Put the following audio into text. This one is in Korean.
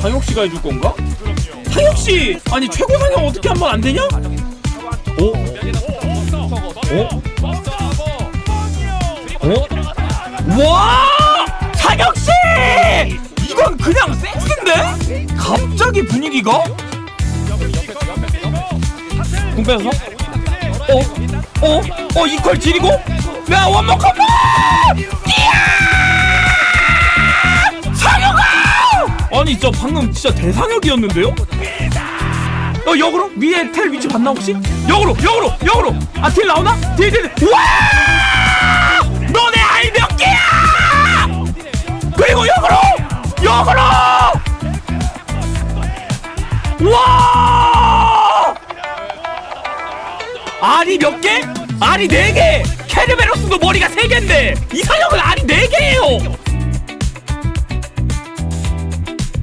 상혁 씨가 해줄 건가? 상혁 씨 아니 최고 상혁 어떻게 한 번 안 되냐? 어? 어? 어? 와! 상혁 씨! 이건 그냥 센스인데? 갑자기 분위기가? 궁 빼서? 어? 어? 어? 이퀄 지리고? 야 원모 컴온! 상혁 아니 저 방금 진짜 대상혁이었는데요? 어 역으로? 위에 텔 위치 봤나 혹시? 역으로 역으로 역으로 아 딜 나오나? 딜딜 와! 너네 아이 몇 개야! 그리고 역으로! 역으로! 와! 알이 몇 개? 알이 네 개! 케르베로스도 머리가 세 개인데 개예요!